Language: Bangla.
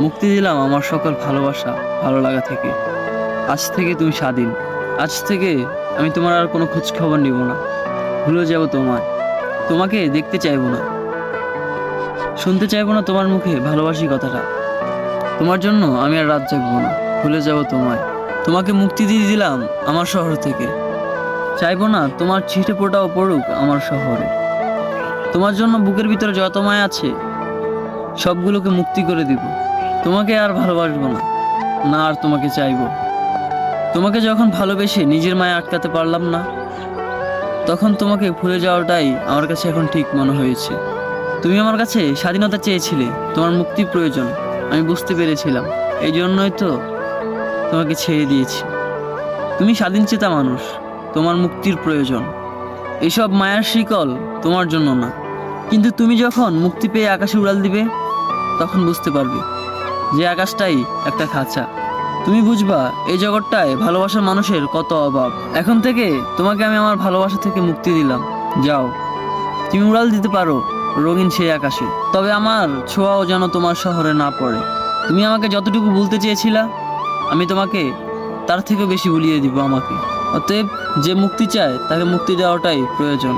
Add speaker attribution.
Speaker 1: মুক্তি দিলাম আমার সকল ভালোবাসা ভালো লাগা থেকে। আজ থেকে তুমি স্বাধীন। আজ থেকে আমি তোমার আর কোনো খোঁজ খবর নিব না। ভুলে যাব তোমায়। তোমাকে দেখতে চাইব না। শুনতে চাইব না তোমার মুখে ভালোবাসি কথাটা। তোমার জন্য আমি আর রাত জাগবো না। ভুলে যাব তোমায়। তোমাকে মুক্তি দিয়ে দিলাম আমার শহর থেকে। চাইব না তোমার ছিটে পোটাও পড়ুক আমার শহরে। তোমার জন্য বুকের ভিতরে যত মায়া আছে, সবগুলোকে মুক্তি করে দিব। তোমাকে আর ভালোবাসবো না। না, আর তোমাকে চাইব। তোমাকে যখন ভালোবেসে নিজের মায়ে আটকাতে পারলাম না, তখন তোমাকে ভুলে যাওয়াটাই আমার কাছে এখন ঠিক মনে হয়েছে। তুমি আমার কাছে স্বাধীনতা চেয়েছিলে, তোমার মুক্তি প্রয়োজন, আমি বুঝতে পেরেছিলাম। এই জন্যই তো তোমাকে ছেড়ে দিয়েছি। তুমি স্বাধীন চেতা মানুষ, তোমার মুক্তির প্রয়োজন। এইসব মায়ার শিকল তোমার জন্য না। কিন্তু তুমি যখন মুক্তি পেয়ে আকাশে উড়াল দিবে, তখন বুঝতে পারবে। যে আকাশটাই একটা খাঁচা। তুমি বুঝবা, এই জগৎটায় ভালোবাসার মানুষের কত অভাব। এখন থেকে তোমাকে আমি আমার ভালোবাসা থেকে মুক্তি দিলাম। যাও। তুমি উড়াল দিতে পারো রঙিন সেই আকাশে। তবে আমার ছোঁয়াও যেন তোমার শহরে না পড়ে। তুমি আমাকে যতটুকু বলতে চেয়েছিলা, আমি তোমাকে তার থেকে বেশি ভুলিয়ে দিব আমাকে। অতএব যে মুক্তি চায়, তাকে মুক্তি দেওয়াটাই প্রয়োজন।